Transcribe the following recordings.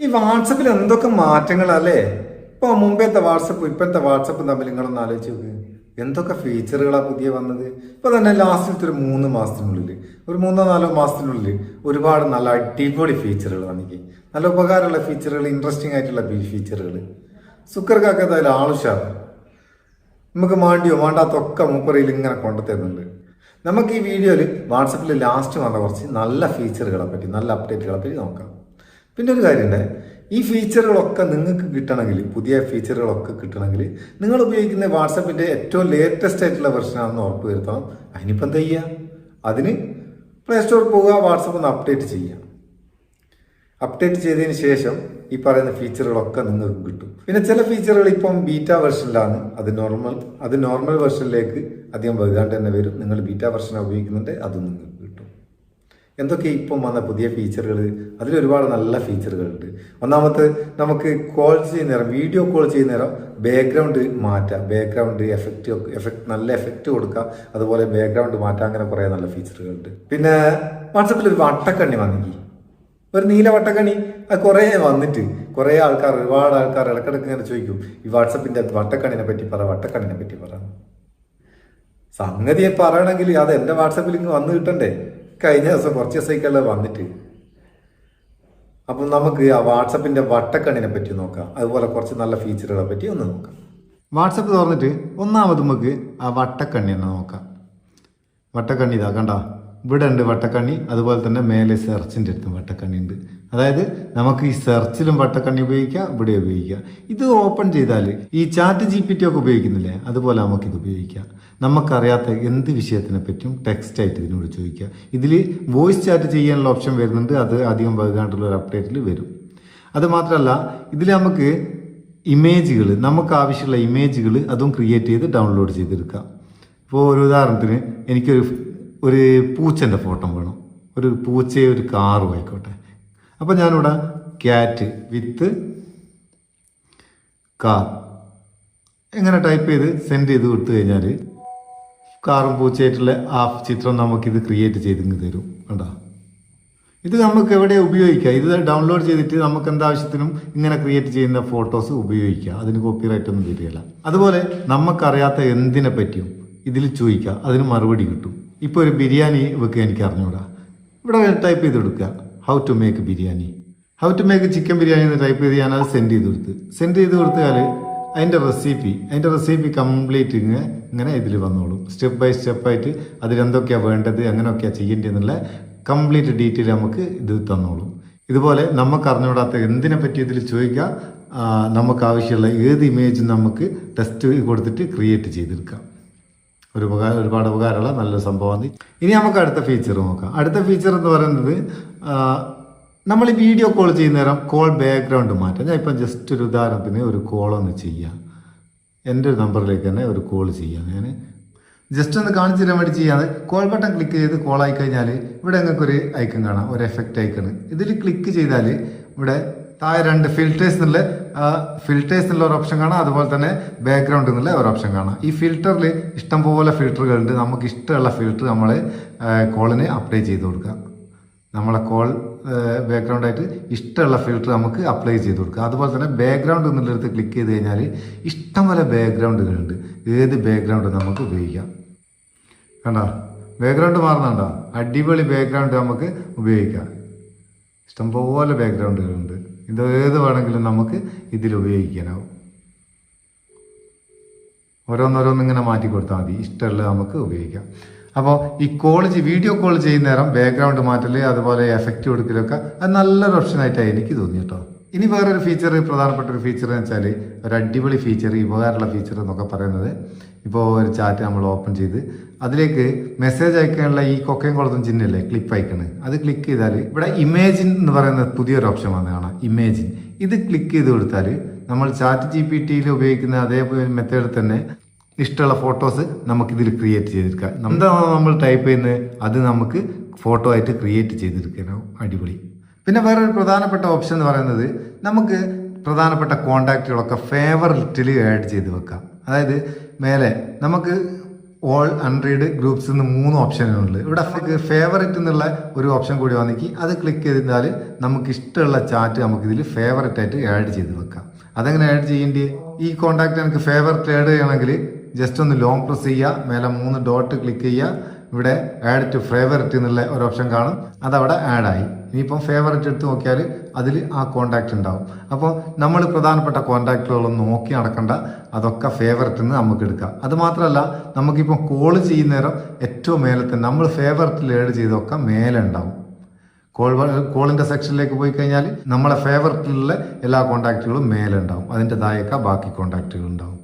ഈ വാട്സപ്പിൽ എന്തൊക്കെ മാറ്റങ്ങളല്ലേ ഇപ്പൊ മുമ്പത്തെ വാട്സപ്പ് ഇപ്പോഴത്തെ വാട്സപ്പ് തമ്മിൽ നിങ്ങളൊന്ന് ആലോചിച്ച് നോക്ക്. എന്തൊക്കെ ഫീച്ചറുകളാണ് പുതിയ വന്നത്? ഇപ്പൊ തന്നെ ലാസ്റ്റിലത്തെ ഒരു മൂന്ന് മാസത്തിനുള്ളിൽ ഒരു മൂന്നോ നാലോ മാസത്തിനുള്ളിൽ ഒരുപാട് നല്ല അടിപൊളി ഫീച്ചറുകൾ വന്നിക്ക്. നല്ല ഉപകാരമുള്ള ഫീച്ചറുകൾ ഇൻട്രസ്റ്റിംഗ് ആയിട്ടുള്ള ഫീച്ചറുകൾ സുക്കർക്കൊക്കെ അതിൽ ആളുഷാർ നമുക്ക് മാണ്ടിയോ മാണ്ടാത്തൊക്കെ മൂപ്പറയിൽ ഇങ്ങനെ കൊണ്ടുതരുന്നുണ്ട്. നമുക്ക് ഈ വീഡിയോയിൽ വാട്സപ്പിൽ ലാസ്റ്റ് വന്ന കുറച്ച് നല്ല ഫീച്ചറുകളെ പറ്റി നല്ല അപ്ഡേറ്റുകളെ പറ്റി നോക്കാം. പിന്നെ ഒരു കാര്യമുണ്ട്. ഈ ഫീച്ചറുകളൊക്കെ നിങ്ങൾക്ക് കിട്ടണമെങ്കിൽ പുതിയ ഫീച്ചറുകളൊക്കെ കിട്ടണമെങ്കിൽ നിങ്ങൾ ഉപയോഗിക്കുന്ന വാട്സപ്പിന്റെ ഏറ്റവും ലേറ്റസ്റ്റ് ആയിട്ടുള്ള വെർഷനാണെന്ന് ഉറപ്പ് വരുത്തണം. അതിനിപ്പോൾ എന്താ ചെയ്യുക? അതിന് പ്ലേ സ്റ്റോറിൽ പോവുക വാട്സപ്പ് ഒന്ന് അപ്ഡേറ്റ് ചെയ്യുക. അപ്ഡേറ്റ് ചെയ്തതിന് ശേഷം ഈ പറയുന്ന ഫീച്ചറുകളൊക്കെ നിങ്ങൾക്ക് കിട്ടും. പിന്നെ ചില ഫീച്ചറുകൾ ഇപ്പം ബീറ്റ വെർഷനിലാണ് അത് നോർമൽ അത് നോർമൽ വെർഷനിലേക്ക് അധികം വൈകാണ്ട് തന്നെ വരും. നിങ്ങൾ ബീറ്റ വെർഷൻ ഉപയോഗിക്കുന്നുണ്ട് അതും നിങ്ങൾക്ക് എന്തൊക്കെ ഇപ്പം വന്ന പുതിയ ഫീച്ചറുകൾ അതിൽ ഒരുപാട് നല്ല ഫീച്ചറുകളുണ്ട് ഒന്നാമത്തെ നമുക്ക് കോൾ ചെയ്യുന്ന നേരം വീഡിയോ കോൾ ചെയ്യുന്ന നേരം ബാക്ക്ഗ്രൗണ്ട് മാറ്റാം. ബാക്ക്ഗ്രൗണ്ട് എഫക്റ്റ് എഫക്റ്റ് നല്ല എഫക്റ്റ് കൊടുക്കാം. അതുപോലെ ബാക്ക്ഗ്രൗണ്ട് മാറ്റാം. അങ്ങനെ കുറേ നല്ല ഫീച്ചറുകളുണ്ട് പിന്നെ വാട്സപ്പിൽ ഒരു വട്ടക്കണ്ണി വന്നെങ്കിൽ ഒരു നീല വട്ടക്കണി അത് കുറേ വന്നിട്ട് കുറേ ആൾക്കാർ ഒരുപാട് ആൾക്കാർ ഇടക്കിടക്ക് ഇങ്ങനെ ചോദിക്കും ഈ വാട്സപ്പിന്റെ വട്ടക്കണ്ണിനെ പറ്റി പറ വട്ടക്കണ്ണിനെ പറ്റി പറ. സംഗതിയെ പറയണമെങ്കിൽ അത് എന്റെ വാട്സപ്പിൽ ഇങ്ങ് വന്ന് കിട്ടണ്ടേ? കഴിഞ്ഞ ദിവസം കുറച്ച് ദിവസത്തേക്കല്ല വന്നിട്ട്. അപ്പം നമുക്ക് ആ വാട്സപ്പിന്റെ വട്ടക്കണ്ണിനെ പറ്റി നോക്കാം. അതുപോലെ കുറച്ച് നല്ല ഫീച്ചറുകളെ പറ്റി ഒന്ന് നോക്കാം. വാട്സപ്പ് തുറന്നിട്ട് ഒന്നാമത് നമുക്ക് ആ വട്ടക്കണ്ണി തന്നെ നോക്കാം. വട്ടക്കണ്ണി ഇതാ ഇവിടെ ഉണ്ട് വട്ടക്കണ്ണി അതുപോലെ തന്നെ മേലെ സെർച്ചിന്റെ അടുത്തും വട്ടക്കണ്ണി ഉണ്ട്. അതായത് നമുക്ക് ഈ സെർച്ചിലും വട്ടക്കണ്ണി ഉപയോഗിക്കാം ഇവിടെ ഉപയോഗിക്കാം. ഇത് ഓപ്പൺ ചെയ്താൽ ഈ ചാറ്റ് ജി പി ടി ഒക്കെ ഉപയോഗിക്കുന്നില്ലേ അതുപോലെ നമുക്കിത് ഉപയോഗിക്കാം. നമുക്കറിയാത്ത എന്ത് വിഷയത്തിനെ പറ്റും ടെക്സ്റ്റ് ആയിട്ട് ഇതിനോട് ചോദിക്കുക ഇതിൽ വോയിസ് ചാറ്റ് ചെയ്യാനുള്ള ഓപ്ഷൻ വരുന്നുണ്ട് അത് അധികം വൈകാണ്ടുള്ള ഒരു അപ്ഡേറ്റിൽ വരും. അതുമാത്രമല്ല ഇതിൽ നമുക്ക് ഇമേജുകൾ നമുക്ക് ആവശ്യമുള്ള ഇമേജുകൾ അതും ക്രിയേറ്റ് ചെയ്ത് ഡൗൺലോഡ് ചെയ്തെടുക്കാം. ഇപ്പോൾ ഒരു ഉദാഹരണത്തിന് എനിക്കൊരു ഒരു പൂച്ചന്റെ ഫോട്ടോ വേണം. ഒരു പൂച്ചയെ ഒരു കാറും ആയിക്കോട്ടെ. അപ്പോൾ ഞാനിവിടെ ക്യാറ്റ് വിത്ത് കാർ എങ്ങനെ ടൈപ്പ് ചെയ്ത് സെൻഡ് ചെയ്ത് കൊടുത്തു കഴിഞ്ഞാൽ കാറും പൂച്ചയായിട്ടുള്ള ആ ചിത്രം നമുക്കിത് ക്രിയേറ്റ് ചെയ്ത് ഇങ്ങ് തരും കണ്ടോ? ഇത് നമുക്ക് എവിടെ ഉപയോഗിക്കാം? ഇത് ഡൗൺലോഡ് ചെയ്തിട്ട് നമുക്ക് എന്താവശ്യത്തിനും ഇങ്ങനെ ക്രിയേറ്റ് ചെയ്യുന്ന ഫോട്ടോസ് ഉപയോഗിക്കാം. അതിന് കോപ്പിറൈറ്റ് ഒന്നും വരികയില്ല. അതുപോലെ നമുക്കറിയാത്ത എന്തിനെ പറ്റിയും ഇതിൽ ചോദിക്കുക അതിന് മറുപടി കിട്ടും. ഇപ്പോൾ ഒരു ബിരിയാണി വെക്കുക എനിക്ക് അറിഞ്ഞൂടാ. ഇവിടെ ടൈപ്പ് ചെയ്ത് കൊടുക്കുക how to make biryani. How to make chicken biryani എന്ന് ടൈപ്പ് ചെയ്ത് ഞാനത് സെൻഡ് ചെയ്ത് കൊടുത്ത്. സെൻഡ് ചെയ്ത് കൊടുത്താൽ അതിന്റെ റെസിപ്പി അതിന്റെ റെസിപ്പി കംപ്ലീറ്റ് ഇങ്ങനെ ഇങ്ങനെ ഇതിൽ വന്നോളും. സ്റ്റെപ്പ് ബൈ സ്റ്റെപ്പായിട്ട് അതിലെന്തൊക്കെയാണ് വേണ്ടത് അങ്ങനെയൊക്കെയാണ് ചെയ്യേണ്ടതെന്നുള്ള കംപ്ലീറ്റ് ഡീറ്റെയിൽ നമുക്ക് ഇത് തന്നോളും. ഇതുപോലെ നമുക്ക് അറിഞ്ഞുകൂടാത്ത എന്തിനെ പറ്റി ഇതിൽ ചോദിക്കുക നമുക്ക് ആവശ്യമുള്ള ഏത് ഇമേജും നമുക്ക് ടെസ്റ്റ് കൊടുത്തിട്ട് ക്രിയേറ്റ് ചെയ്തെടുക്കാം. ഒരു ഉപകാരം ഒരുപാട് ഉപകാരമുള്ള നല്ലൊരു സംഭവമാണ്. ഇനി നമുക്ക് അടുത്ത ഫീച്ചർ നോക്കാം. അടുത്ത ഫീച്ചർ എന്ന് പറയുന്നത് നമ്മൾ ഈ വീഡിയോ കോൾ ചെയ്യുന്ന നേരം കോൾ ബാക്ക്ഗ്രൗണ്ട് മാറ്റാം. ഞാൻ ഇപ്പം ജസ്റ്റ് ഒരു ഉദാഹരണത്തിന് ഒരു കോളൊന്ന് ചെയ്യാം. എന്റെ ഒരു നമ്പറിലേക്ക് തന്നെ ഒരു കോൾ ചെയ്യാം ഞാൻ. ജസ്റ്റ് ഒന്ന് കാണിച്ചു തരാൻ വേണ്ടി ചെയ്യാതെ കോൾ ബട്ടൺ ക്ലിക്ക് ചെയ്ത് കോൾ ആയി കഴിഞ്ഞാൽ ഇവിടെ നിങ്ങൾക്ക് ഒരു ഐക്കൺ കാണാം. ഒരു എഫക്റ്റ് ഐക്കൺ ഇതിൽ ക്ലിക്ക് ചെയ്താൽ ഇവിടെ താഴെ രണ്ട് ഫിൽറ്റേഴ്സ് എന്നുള്ള ഫിൽറ്റേഴ്സ് എന്നുള്ള ഒരു ഓപ്ഷൻ കാണാം. അതുപോലെ തന്നെ ബാക്ക്ഗ്രൗണ്ട് എന്നുള്ള ഒരു ഓപ്ഷൻ കാണാം. ഈ ഫിൽറ്ററിൽ ഇഷ്ടംപോലെ ഫിൽറ്ററുകളുണ്ട് നമുക്ക് ഇഷ്ടമുള്ള ഫിൽറ്റർ നമ്മൾ കോളിന് അപ്ലൈ ചെയ്ത് കൊടുക്കാം നമ്മളെ കോൾ ബാക്ക്ഗ്രൗണ്ട് ആയിട്ട് ഇഷ്ടമുള്ള ഫിൽറ്റർ നമുക്ക് അപ്ലൈ ചെയ്ത് കൊടുക്കാം അതുപോലെ തന്നെ ബാക്ക്ഗ്രൗണ്ട് എന്നുള്ളിടത്ത് ക്ലിക്ക് ചെയ്ത് കഴിഞ്ഞാൽ ഇഷ്ടംപോലെ ബാക്ക്ഗ്രൗണ്ടുകളുണ്ട് ഏത് ബാക്ക്ഗ്രൗണ്ട് നമുക്ക് ഉപയോഗിക്കാം. കണ്ടോ? ബാക്ക്ഗ്രൗണ്ട് മാറുന്നുണ്ടോ? അടിപൊളി ബാക്ക്ഗ്രൗണ്ട് നമുക്ക് ഉപയോഗിക്കാം. ഇഷ്ടംപോലെ ബാക്ക്ഗ്രൗണ്ടുകളുണ്ട് ഇത് ഏത് വേണമെങ്കിലും നമുക്ക് ഇതിൽ ഉപയോഗിക്കാനാവും. ഓരോന്നോരോന്ന് ഇങ്ങനെ മാറ്റി കൊടുത്താൽ മതി. ഇഷ്ടമുള്ളത് നമുക്ക് ഉപയോഗിക്കാം. അപ്പോൾ ഈ കോൾ വീഡിയോ കോൾ ചെയ്യുന്ന നേരം ബാക്ക്ഗ്രൗണ്ട് മാറ്റൽ അതുപോലെ എഫക്റ്റ് കൊടുക്കലൊക്കെ അത് നല്ലൊരു ഓപ്ഷനായിട്ടാണ് എനിക്ക് തോന്നി കേട്ടോ ഇനി വേറൊരു ഫീച്ചർ പ്രധാനപ്പെട്ട ഒരു ഫീച്ചർ എന്ന് വെച്ചാൽ ഒരു അടിപൊളി ഫീച്ചർ ഈ ഉപകാരമുള്ള ഫീച്ചർ എന്നൊക്കെ പറയുന്നത് ഇപ്പോൾ ഒരു ചാറ്റ് നമ്മൾ ഓപ്പൺ ചെയ്ത് അതിലേക്ക് മെസ്സേജ് അയക്കാനുള്ള ഈ കൊക്കയും കുളത്തും ചിഹ്നല്ലേ? ക്ലിപ്പ് അയക്കണ്. അത് ക്ലിക്ക് ചെയ്താൽ ഇവിടെ ഇമേജിൻ എന്ന് പറയുന്ന പുതിയൊരു ഓപ്ഷൻ വന്ന് കാണാം. ഇമേജിൻ ഇത് ക്ലിക്ക് ചെയ്ത് കൊടുത്താൽ നമ്മൾ ചാറ്റ് ജി പി ടിയിൽ ഉപയോഗിക്കുന്ന അതേ മെത്തേഡിൽ തന്നെ ഇഷ്ടമുള്ള ഫോട്ടോസ് നമുക്കിതിൽ ക്രിയേറ്റ് ചെയ്തെടുക്കാം. എന്താണോ നമ്മൾ ടൈപ്പ് ചെയ്യുന്നത് അത് നമുക്ക് ഫോട്ടോ ആയിട്ട് ക്രിയേറ്റ് ചെയ്തെടുക്കാനാവും അടിപൊളി. പിന്നെ വേറൊരു പ്രധാനപ്പെട്ട ഓപ്ഷൻ എന്ന് പറയുന്നത് നമുക്ക് പ്രധാനപ്പെട്ട കോണ്ടാക്റ്റുകളൊക്കെ ഫേവറിറ്റിൽ ആഡ് ചെയ്ത് വെക്കാം. അതായത് മേലെ നമുക്ക് ഓൾ അൺറീഡ് ഗ്രൂപ്പ്സ് എന്ന് മൂന്ന് ഓപ്ഷനുണ്ട് ഇവിടെ ഫേവററ്റ് എന്നുള്ള ഒരു ഓപ്ഷൻ കൂടി വന്നിക്കി അത് ക്ലിക്ക് ചെയ്താൽ നമുക്ക് ഇഷ്ടമുള്ള ചാറ്റ് നമുക്ക് ഇതിൽ ഫേവററ്റ് ആയിട്ട് ആഡ് ചെയ്ത് വെക്കാം. അതെങ്ങനെ ആഡ് ചെയ്യേണ്ടി? ഈ കോണ്ടാക്റ്റ് എനിക്ക് ഫേവററ്റ് ആഡ് ചെയ്യണമെങ്കിൽ ജസ്റ്റ് ഒന്ന് ലോങ് പ്രസ് ചെയ്യുക. മേലെ മൂന്ന് ഡോട്ട് ക്ലിക്ക് ചെയ്യുക. ഇവിടെ ആഡ് ടു ഫേവററ്റ് എന്നുള്ള ഒരു ഓപ്ഷൻ കാണും. അതവിടെ ആഡായി ഇനിയിപ്പം ഫേവററ്റ് എടുത്ത് നോക്കിയാൽ അതിൽ ആ കോണ്ടാക്റ്റ് ഉണ്ടാവും. അപ്പോൾ നമ്മൾ പ്രധാനപ്പെട്ട കോണ്ടാക്റ്റുകളൊന്നും നോക്കി നടക്കേണ്ട. അതൊക്കെ ഫേവററ്റ് നിന്ന് നമുക്ക് എടുക്കാം. അതുമാത്രമല്ല നമുക്കിപ്പം കോൾ ചെയ്യുന്നേരം ഏറ്റവും മേലെ തന്നെ നമ്മൾ ഫേവററ്റിൽ ആഡ് ചെയ്തൊക്കെ മേലെ ഉണ്ടാവും. കോൾ കോളിന്റെ സെക്ഷനിലേക്ക് പോയി കഴിഞ്ഞാൽ നമ്മളെ ഫേവററ്റിലുള്ള എല്ലാ കോണ്ടാക്റ്റുകളും മേലെ ഉണ്ടാവും. അതിന്റെ താഴേക്ക ബാക്കി കോണ്ടാക്റ്റുകൾ ഉണ്ടാവും.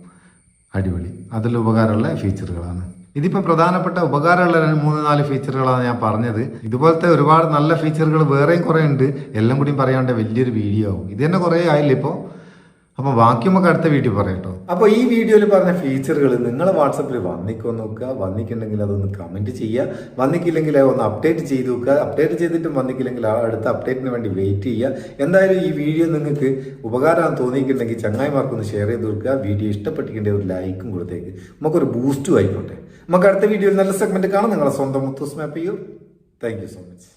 അടിപൊളി. അതിൽ ഉപകാരമുള്ള ഫീച്ചറുകളാണ് ഇതിപ്പോൾ പ്രധാനപ്പെട്ട ഉപകാരമുള്ള മൂന്ന് നാല് ഫീച്ചറുകളാണ് ഞാൻ പറഞ്ഞത്. ഇതുപോലത്തെ ഒരുപാട് നല്ല ഫീച്ചറുകൾ വേറെയും കുറേ ഉണ്ട്. എല്ലാം കൂടി പറയാണ്ട് വലിയൊരു വീഡിയോ ആവും. ഇത് തന്നെ കുറേ ആയില്ല ഇപ്പോൾ അപ്പോൾ ബാക്കി നമുക്ക് അടുത്ത വീട്ടിൽ പറയട്ടോ അപ്പോൾ ഈ വീഡിയോയിൽ പറഞ്ഞ ഫീച്ചറുകൾ നിങ്ങൾ വാട്സപ്പിൽ വന്നിക്കോ നോക്കുക. വന്നിക്കുണ്ടെങ്കിൽ അതൊന്ന് കമന്റ് ചെയ്യുക. വന്നിക്കില്ലെങ്കിൽ ഒന്ന് അപ്ഡേറ്റ് ചെയ്ത് നോക്കുക. അപ്ഡേറ്റ് ചെയ്തിട്ടും വന്നിക്കില്ലെങ്കിൽ അടുത്ത അപ്ഡേറ്റിന് വേണ്ടി വെയിറ്റ് ചെയ്യുക. എന്തായാലും ഈ വീഡിയോ നിങ്ങൾക്ക് ഉപകാരം തോന്നിയിട്ടുണ്ടെങ്കിൽ ചങ്ങായിമാർക്കൊന്ന് ഷെയർ ചെയ്ത് കൊടുക്കുക. വീഡിയോ ഇഷ്ടപ്പെട്ടിട്ടുണ്ടെങ്കിൽ ഒരു ലൈക്കും കൊടുത്തേക്ക്. നമുക്കൊരു ബൂസ്റ്റും ആയിക്കോട്ടെ. നമുക്ക് അടുത്ത വീഡിയോയിൽ നല്ല സെഗ്മെന്റ് കാണാം. നിങ്ങളെ സ്വന്തം മുത്തൂസ് മാപ്പ് ചെയ്യൂ. Thank so much